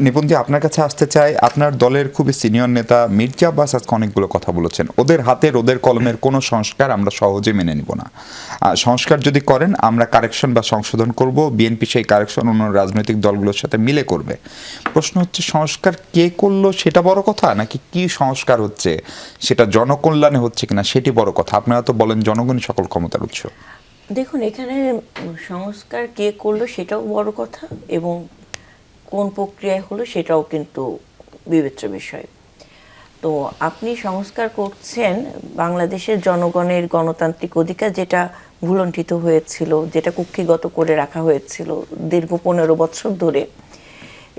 নিপুণজি আপনার কাছে আসতে চাই। আপনার দলের খুবই সিনিয়র নেতা মির্জা আব্বাস আজকে অনেকগুলো কথা বলেছেন। ওদের হাতের, ওদের কলমের কোনো সংস্কার আমরা সহজে মেনে নিব না। সংস্কার যদি করেন, আমরা কারেকশন বা সংশোধন করব। বিএনপি সেই কারেকশন অন্য রাজনৈতিক দলগুলোর সাথে মিলে করবে। প্রশ্ন হচ্ছে, সংস্কার কে করল সেটা বড় কথা? নাকি কি সংস্কার হচ্ছে? সেটা জনকল্যাণে হচ্ছে কিনা সেটি বড় কথা। আপনারা তো বলেন জনগণই সকল ক্ষমতার উৎস। দেখুন, এখানে সংস্কার কে করল সেটাও বড় কথা এবং কোন প্রক্রিয়ায় হলো সেটাও কিন্তু বিবেচ্য বিষয়। তো আপনি সংস্কার করছেন বাংলাদেশের জনগণের গণতান্ত্রিক অধিকার যেটা ভুলণ্ঠিত হয়েছিল, যেটা কুক্ষিগত করে রাখা হয়েছিল দীর্ঘ পনেরো বছর ধরে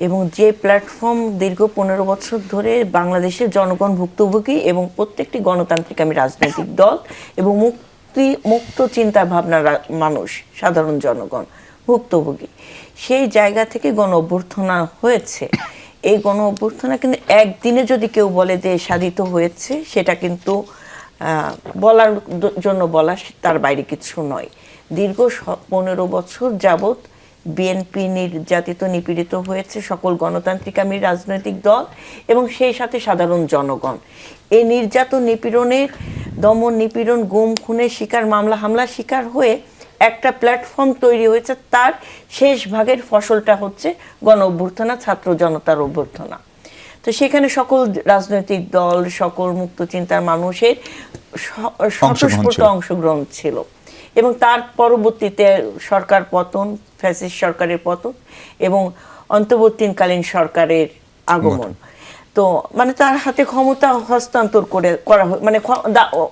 এবং যে প্ল্যাটফর্ম দীর্ঘ পনেরো বছর ধরে বাংলাদেশের জনগণ ভুক্তভোগী এবং প্রত্যেকটি গণতান্ত্রিক আমি রাজনৈতিক দল এবং মুক্তি, মুক্ত চিন্তা ভাবনার মানুষ, সাধারণ জনগণ। ভুক্তভোগী। সেই জায়গা থেকে গণ অভ্যর্থনা হয়েছে। এই গণ অভ্যর্থনা কিন্তু একদিনে যদি কেউ বলে যে সাধিত হয়েছে, সেটা কিন্তু বলার জন্য বলা তার বাইরে কিছু নয়। দীর্ঘ পনেরো বছর যাবৎ বিএনপি নির্যাতিত, নিপীড়িত হয়েছে সকল গণতান্ত্রিক আমি রাজনৈতিক দল এবং সেই সাথে সাধারণ জনগণ। এই নির্যাতন, নিপীড়নের দমন, নিপীড়ন, গুম, খুনের শিকার, মামলা হামলা শিকার হয়ে একটা প্ল্যাটফর্ম তৈরি হয়েছে তার শেষ ভাগের ফসলটা হচ্ছে গণ অভ্যর্থনা ছাত্র জনতার অভ্যর্থনা। তো সেখানে সকল রাজনৈতিক দল সকল মুক্ত চিন্তার মানুষের স্বতঃস্ফূর্ত অংশগ্রহণ ছিল। এবং তার পরবর্তীতে সরকার পতন ফ্যাসিস্ট সরকারের পতন এবং অন্তর্বর্তীকালীন সরকারের আগমন। তো মানে তার হাতে ক্ষমতা হস্তান্তর করে করা মানে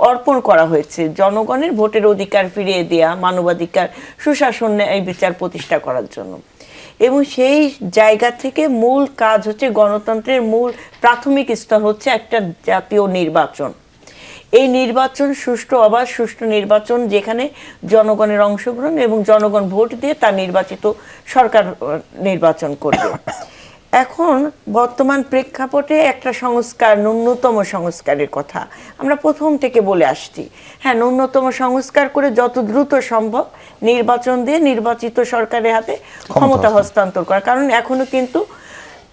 অর্পণ করা হয়েছে। জনগণের ভোটের অধিকার ফিরিয়ে দেয়া, মানবাধিকার, সুশাসন এই বিচার প্রতিষ্ঠা করার জন্য। এবং সেই জায়গা থেকে মূল কাজ হচ্ছে গণতন্ত্রের মূল প্রাথমিক স্তর হচ্ছে একটা জাতীয় নির্বাচন। এই নির্বাচন সুষ্ঠু, অবাধ, সুষ্ঠু নির্বাচন যেখানে জনগণের অংশগ্রহণ এবং জনগণ ভোট দিয়ে তার নির্বাচিত সরকার নির্বাচন করবে। এখন বর্তমান প্রেক্ষাপটে একটা সংস্কার ন্যূনতম সংস্কারের কথা। আমরা প্রথম থেকে বলে আসছি। হ্যাঁ ন্যূনতম সংস্কার করে যত দ্রুত সম্ভব নির্বাচন দিয়ে নির্বাচিত সরকারের হাতে ক্ষমতা হস্তান্তর। করা কারণ এখনও কিন্তু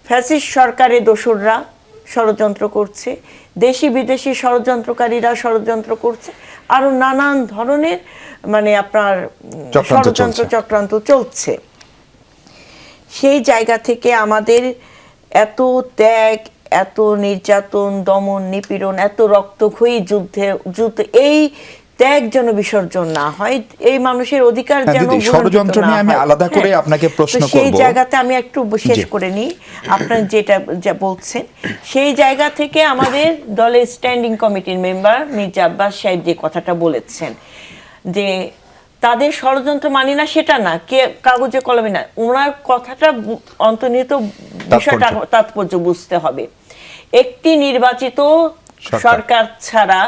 ফ্যাসিস্ট সরকারের দোসররা ষড়যন্ত্র করছে দেশি বিদেশি ষড়যন্ত্রকারীরা ষড়যন্ত্র করছে আরও নানান ধরনের মানে আপনার ষড়যন্ত্র চক্রান্ত চলছে। সেই জায়গা থেকে আমাদের এত ত্যাগ এত নির্যাতন দমন নিপীড়ন এত রক্তক্ষয়ী যুদ্ধে যুদ্ধ এই ত্যাগ যেন বিসর্জন না হয় এই মানুষের অধিকার হ্যাঁ, যেন ষড়যন্ত্র নিয়ে আমি আলাদা করে হ্যাঁ। আপনাকে প্রশ্ন সেই জায়গাতে আমি একটু শেষ করে নিই। আপনার যেটা যা বলছেন সেই জায়গা থেকে আমাদের দলের স্ট্যান্ডিং কমিটির মেম্বার মির্জা আব্বাস সাহেব যে কথাটা বলেছেন যে তাদের ষড়যন্ত্র মানি না সেটা না কে কাগজে কলমে না ওনার কথাটা অন্তর্নিহিত বিষয়টা তাৎপর্য। বুঝতে হবে একটি নির্বাচিত সরকার। সরকার ছাড়া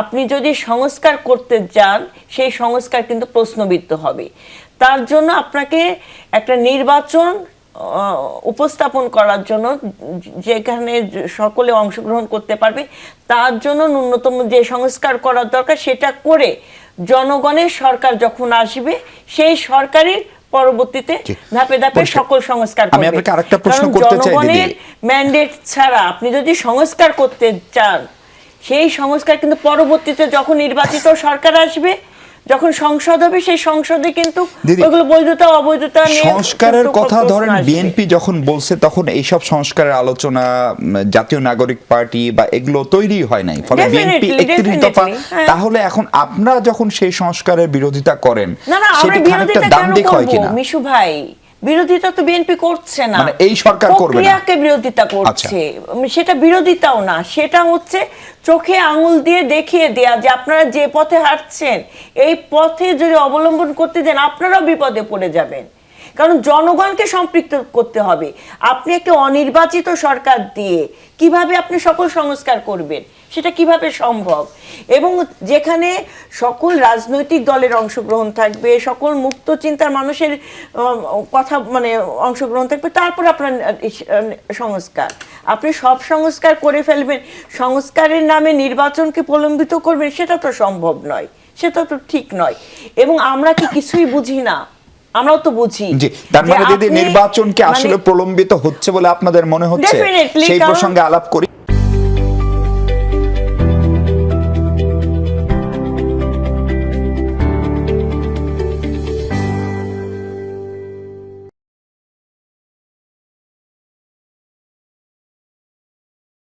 আপনি যদি সংস্কার করতে যান সেই সংস্কার কিন্তু প্রশ্নবিদ্ধ হবে তার জন্য আপনাকে একটা নির্বাচন উপস্থাপন করার জন্য যেখানে সকলে অংশগ্রহণ করতে পারবে তার জন্য ন্যূনতম যে সংস্কার করার দরকার সেটা করে জনগণের সরকার যখন আসবে সেই সরকারের পরবর্তীতে ধাপে ধাপে সকল সংস্কার আমি আপনাকে আরেকটা প্রশ্ন কারণ করতে চাই, জনগণের ম্যান্ডেট ছাড়া আপনি যদি সংস্কার করতে চান সেই সংস্কার কিন্তু পরবর্তীতে যখন নির্বাচিত সরকার আসবে যখন সংসদ হবে সেই সংসদে কিন্তু ওগুলো ওইগুলো বৈধতা অবৈধতা নিয়ে সংস্কারের কথা ধরেন বিএনপি যখন বলছে তখন এইসব সংস্কারের আলোচনা জাতীয় নাগরিক পার্টি বা এগুলো তৈরি হয় নাই। ফলে বিএনপি একত্রিশ দফা। তাহলে এখন আপনারা যখন সেই সংস্কারের বিরোধিতা করেন না না আমরা সেটি বিরোধিতা দাম দিক হয় কিনা? মিশু ভাই বিরোধিতা তো বিএনপি করছে না মানে এই সরকার করবে না? আচ্ছা। প্রক্রিয়াকে বিরোধিতা করছে সেটা বিরোধিতাও না সেটা হচ্ছে চোখে আঙুল দিয়ে দেখিয়ে দেয়া যে আপনারা যে পথে হাঁটছেন এই পথে যদি অবলম্বন করতে দেন আপনারাও বিপদে পড়ে যাবেন কারণ জনগণকে সম্পৃক্ত করতে হবে। আপনি একটি অনির্বাচিত সরকার দিয়ে কীভাবে আপনি সকল সংস্কার করবেন, সেটা কীভাবে সম্ভব? এবং যেখানে সকল রাজনৈতিক দলের অংশগ্রহণ থাকবে, সকল মুক্ত চিন্তার মানুষের কথা মানে অংশগ্রহণ থাকবে, তারপর আপনার সংস্কার। আপনি সব সংস্কার করে ফেলবেন, সংস্কারের নামে নির্বাচনকে প্রলম্বিত করবেন, সেটা তো সম্ভব নয়, সেটা তো ঠিক নয়। এবং আমরা কি কিছুই বুঝি না আমরাও তো বুঝি জি তার মানে দিদি নির্বাচনকে নির্বাচন কি মানে- আসলে প্রলম্বিত হচ্ছে বলে আপনাদের মনে হচ্ছে? সেই প্রসঙ্গে আলাপ করি।